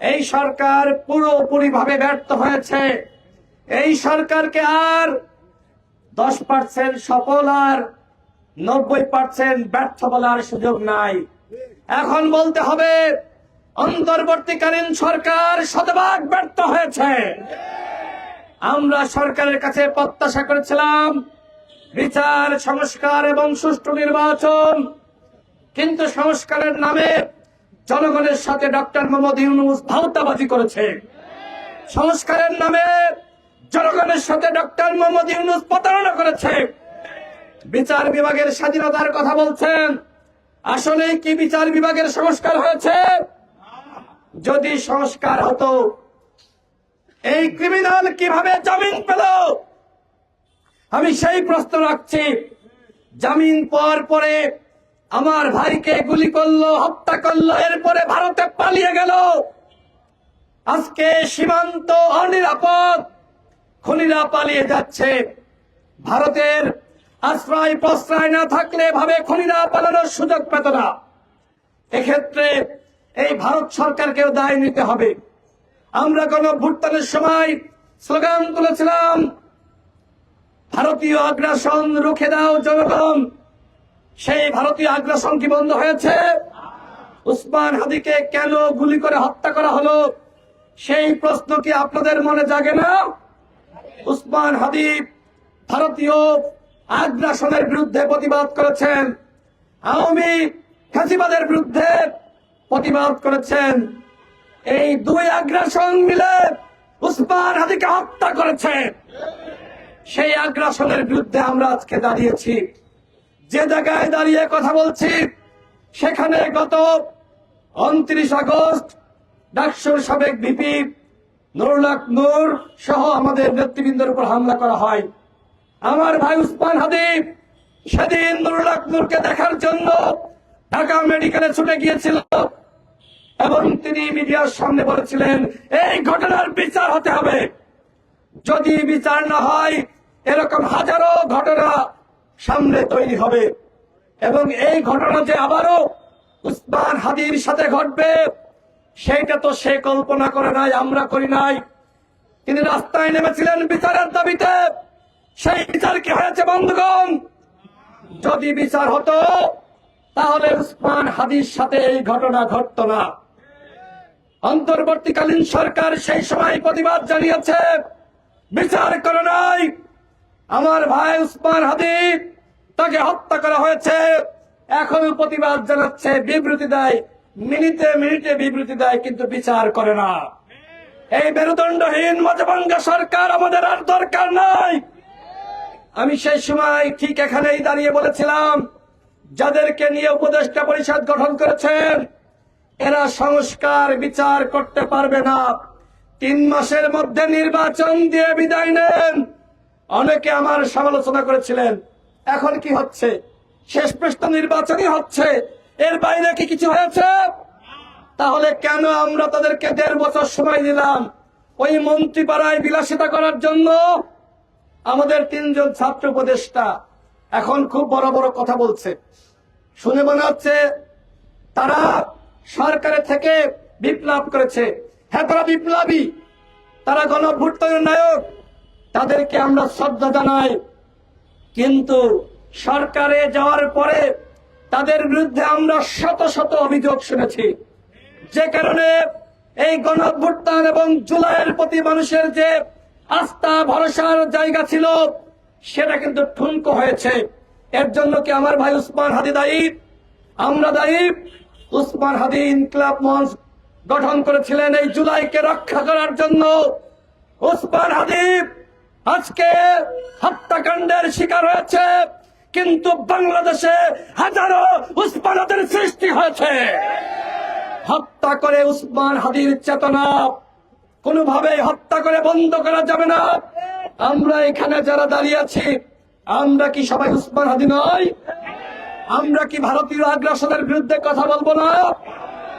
এই সরকার পুরোপুরি ভাবে ব্যর্থ হয়েছে। এই সরকারকে আর দশ পার্সেন্ট সফল আর নব্বই পার্সেন্ট ব্যর্থ বলার সুযোগ নাই। এখন বলতে হবে, অন্তর্বর্তীকালীন সরকার শতভাগ ব্যর্থ হয়েছে। আমরা সরকারের কাছে প্রত্যাশা করেছিলাম, বিচার, সংস্কার এবং সুষ্ঠু নির্বাচন। কিন্তু সংস্কারের নামে জনগণের সাথে ডক্টর মোহাম্মদ ইউনুস ভাওতাবাজি করেছে। সংস্কারের নামে জনগণের সাথে ডক্টর মোহাম্মদ ইউনুস প্রতারণা করেছে। বিচার বিভাগের স্বাধীনতার কথা বলছেন। আসলে কি বিচার বিভাগের সংস্কার হয়েছে? যদি সংস্কার হতো, এই ক্রিমিনাল কীভাবে জামিন পেল? আমি সেই প্রশ্ন রাখছি। জামিন পাওয়ার পরে আমার ভাইকে গুলি করল, হত্যা করল, এরপরে ভারতে পালিয়ে গেল। আজকে সীমান্ত অনিরাপদ, খুনিরা পালিয়ে যাচ্ছে। ভারতের আশ্রয় প্রশ্রয় না থাকলে ভাবে খুনিরা পালানোর সুযোগ পেত না। এক্ষেত্রে এই ভারত সরকারকেও দায় নিতে হবে। আমরা কোন ভুট্টানের সময় স্লোগান তুলেছিলাম, ভারতীয় আগ্রাসন রুখে দাও জনগণ। সেই ভারতীয় আগ্রাসন কি বন্ধ হয়েছে? উসমান হাদিকে কেন গুলি করে হত্যা করা হলো? সেই প্রশ্ন কি আপনাদের মনে জাগে না? উসমান হাদি ভারতীয় আগ্রাসনের বিরুদ্ধে প্রতিবাদ করেছেন। আওয়ামী খাসিবাদের বিরুদ্ধে প্রতিবাদ করেছেন। এই দুই আগ্রাসন মিলে উসমান হাদিকে হত্যা করেছে। সেই আগ্রাসনের বিরুদ্ধে আমরা আজকে দাঁড়িয়েছি। যে জায়গায় দাঁড়িয়ে কথা বলছি, সেখানে গত উনত্রিশ আগস্ট ডাকসুর সাবেক ভিপি নুরুলাক নূর সহ আমাদের নেতৃবৃন্দের উপর হামলা করা হয়। আমার ভাই উসমান হাদিব সেদিন নুরুলাক নূরকে দেখার জন্য ঢাকা মেডিকেলে ছুটে গিয়েছিল এবং তিনি মিডিয়ার সামনে বলেছিলেন, এই ঘটনার বিচার হতে হবে। যদি বিচার না হয়, এরকম হাজারো ঘটনা সামনে তৈরি হবে। এবং এই ঘটনা যে আবারও উসমান হাদির সাথে ঘটবে, সেইটা তো সে কল্পনা করে নাই, আমরা করি নাই। তিনি রাস্তায় নেমেছিলেন বিচারের দাবিতে। সেই বিচার কি হয়েছে, বন্ধুগণ? যদি বিচার হতো, তাহলে উসমান হাদির সাথে এই ঘটনা ঘটত না। অন্তর্বর্তীকালীন সরকার সেই সময় প্রতিবাদ জানিয়েছে, বিচার করে নাই। আমার ভাই উসমান হাদি তাকে হত্যা করা হয়েছে। এখনও প্রতিবাদ জানাচ্ছে, বিবৃতি দেয়। মিনিটে মিনিটে বিবৃতি দেয়, কিন্তু বিচার করে না। এই মেরুদণ্ডহীন মজবাঙ্গা সরকার আমাদের আর দরকার নাই। আমি সেই সময় ঠিক এখানেই দাঁড়িয়ে বলেছিলাম, যাদেরকে নিয়ে উপদেষ্টা পরিষদ গঠন করেছেন, এরা সংস্কার বিচার করতে পারবে না। তিন মাসের মধ্যে নির্বাচন দিয়ে বিদায় নেন। অনেকে আমার সমালোচনা করেছিলেন, এখন কি হচ্ছে? শেষ পৃষ্ঠ নির্বাচনই হচ্ছে। এর বাইরে কি কিছু হয়েছে? তাহলে কেন আমরা তাদেরকে দেড় বছর সময় দিলাম? ওই মন্ত্রী পাড়ায় বিলাসিতা করার জন্য? আমাদের তিনজন ছাত্র উপদেষ্টা এখন খুব বড় বড় কথা বলছে। শুনে মনে হচ্ছে তারা সরকারের থেকে বিপ্লব করেছে। হ্যাঁ তারা বিপ্লবী। তারা গণভুট্টনের নায়ক। তাদেরকে আমরা শ্রদ্ধা জানাই। কিন্তু সরকারে যাওয়ার পরে তাদের বিরুদ্ধে আমরা শত শত অভিযোগ শুনেছি। যে কারণে এই গণভুট্টান এবং জুলাইয়ের প্রতি মানুষের যে আস্থা, ভরসার জায়গা ছিল, সেটা কিন্তু ঠুনকো হয়েছে। এর জন্য কি আমার ভাই উসমান হাদি দায়ী? আমরা দায়ী। উসমান হাদি ইনকলাব মঞ্চ গঠন করেছিলেন এই জুলাইকে রক্ষা করার জন্য। উসমান হাদিব আজকে হত্যাকাণ্ডের শিকার হয়েছে, কিন্তু বাংলাদেশে হাজারো উসমানাদের সৃষ্টি হয়েছে। হত্যা করে উসমান হাদির চেতনা কোনোভাবে হত্যা করে বন্ধ করা যাবে না। আমরা এখানে যারা দাঁড়িয়ে আছি, আমরা কি সবাই উসমান হাদি নয়? আমরা কি ভারতীয় আগ্রাসনের বিরুদ্ধে কথা বলব না?